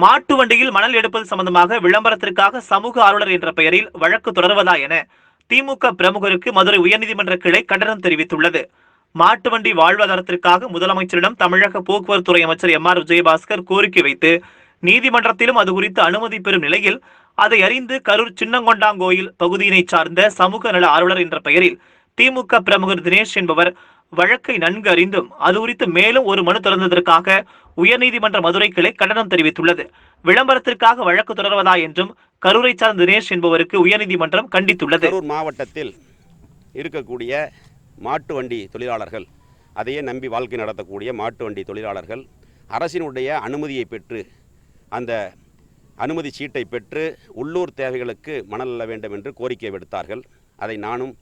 மாட்டு வண்டியில் மணல் எடுப்பது சம்பந்தமாக விளம்பரத்திற்காக சமூக ஆர்வலர் என்ற பெயரில் வழக்கு தொடர்வதா என திமுக பிரமுகருக்கு மதுரை உயர்நீதிமன்ற கிளை கண்டனம் தெரிவித்துள்ளது. மாட்டு வண்டி வாழ்வாதாரத்திற்காக முதலமைச்சரிடம் தமிழக போக்குவரத்துறை அமைச்சர் எம் ஆர் விஜயபாஸ்கர் கோரிக்கை வைத்து நீதிமன்றத்திலும் அது குறித்து அனுமதி பெறும் நிலையில் அதை அறிந்து கரூர் சின்னங்கொண்டாங்கோயில் பகுதியினை சார்ந்த சமூக நல ஆர்வலர் என்ற பெயரில் திமுக பிரமுகர் தினேஷ் என்பவர் வழக்கை நன்கு அறிந்தும் அது குறித்து மேலும் ஒரு மனு தொடர்ந்ததற்காக உயர்நீதிமன்ற மதுரை கிளை கண்டனம் தெரிவித்துள்ளது. விளம்பரத்திற்காக வழக்கு தொடர்வதா என்றும் கரூரை சார்ந்த தினேஷ் என்பவருக்கு உயர்நீதிமன்றம் கண்டித்துள்ளது. கரூர் மாவட்டத்தில் இருக்கக்கூடிய மாட்டு வண்டி தொழிலாளர்கள் அதையே நம்பி வாழ்க்கை நடத்தக்கூடிய மாட்டு வண்டி தொழிலாளர்கள் அரசினுடைய அனுமதியை பெற்று அந்த அனுமதி சீட்டை பெற்று உள்ளூர் தேவைகளுக்கு மணல் அல்ல வேண்டும் என்று கோரிக்கை விடுத்தார்கள். அதை நானும்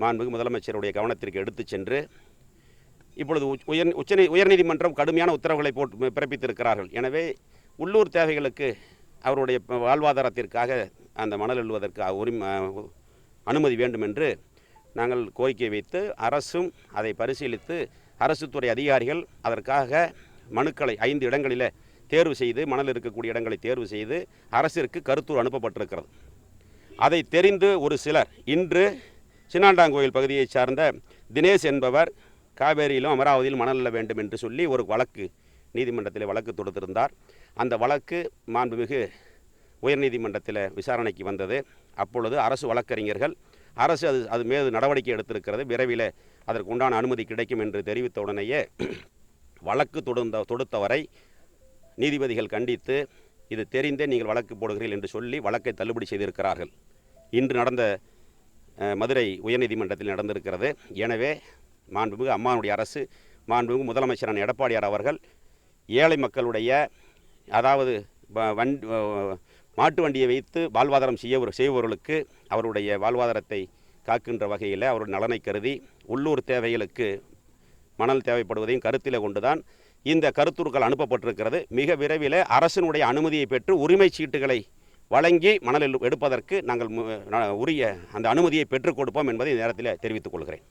மாண்புமிகு முதலமைச்சருடைய கவனத்திற்கு எடுத்துச் சென்று இப்பொழுது உயர் உச்சநீ உயர்நீதிமன்றம் கடுமையான உத்தரவுகளை போட்டு பிறப்பித்திருக்கிறார்கள். எனவே உள்ளூர் தேவைகளுக்கு அவருடைய வாழ்வாதாரத்திற்காக அந்த மணல் எழுவதற்கு உரிமை அனுமதி வேண்டும் என்று நாங்கள் கோரிக்கை வைத்து அரசும் அதை பரிசீலித்து அரசு துறை அதிகாரிகள் அதற்காக மனுக்களை ஐந்து இடங்களில் தேர்வு செய்து மணல் இருக்கக்கூடிய இடங்களை தேர்வு செய்து அரசிற்கு கருத்தூர் அனுப்பப்பட்டிருக்கிறது. அதை தெரிந்து ஒரு சிலர் இன்று சின்னாண்டாங்கோயில் பகுதியைச் சார்ந்த தினேஷ் என்பவர் காவேரியிலும் அமராவதியிலும் மணல் அல்ல வேண்டும் என்று சொல்லி ஒரு வழக்கு நீதிமன்றத்தில் வழக்கு தொடுத்திருந்தார். அந்த வழக்கு மாண்புமிகு உயர்நீதிமன்றத்தில் விசாரணைக்கு வந்தது. அப்பொழுது அரசு வழக்கறிஞர்கள் அரசு அது அது மீது நடவடிக்கை எடுத்திருக்கிறது. விரைவில் அதற்கு உண்டான அனுமதி கிடைக்கும் என்று தெரிவித்த உடனேயே வழக்கு தொடுந்த தொடுத்தவரை நீதிபதிகள் கண்டித்து இது தெரிந்தே நீங்கள் வழக்கு போடுகிறீர்கள் என்று சொல்லி வழக்கை தள்ளுபடி செய்திருக்கிறார்கள். இன்று நடந்த மதுரை உயர்நீதிமன்றத்தில் நடந்திருக்கிறது. எனவே மாண்புமிகு அம்மானுடைய அரசு மாண்புமிகு முதலமைச்சரான எடப்பாடியார் அவர்கள் ஏழை மக்களுடைய அதாவது வ- வண் மாட்டு வண்டியை வைத்து வாழ்வாதாரம் செய்ய செய்பவர்களுக்கு அவருடைய வாழ்வாதாரத்தை காக்கின்ற வகையில் அவருடைய நலனை கருதி உள்ளூர் தேவைகளுக்கு மணல் தேவைப்படுவதையும் கருத்தில் கொண்டுதான் இந்த கருத்துருக்கள் அனுப்பப்பட்டிருக்கிறது. மிக விரைவில் அரசினுடைய அனுமதியை பெற்று உரிமை சீட்டுகளை வழங்கி மணல் எடுப்பதற்கு நாங்கள் உரிய அந்த அனுமதியை பெற்றுக் கொடுப்போம் என்பதை இந்த நேரத்தில் தெரிவித்துக் கொள்கிறேன்.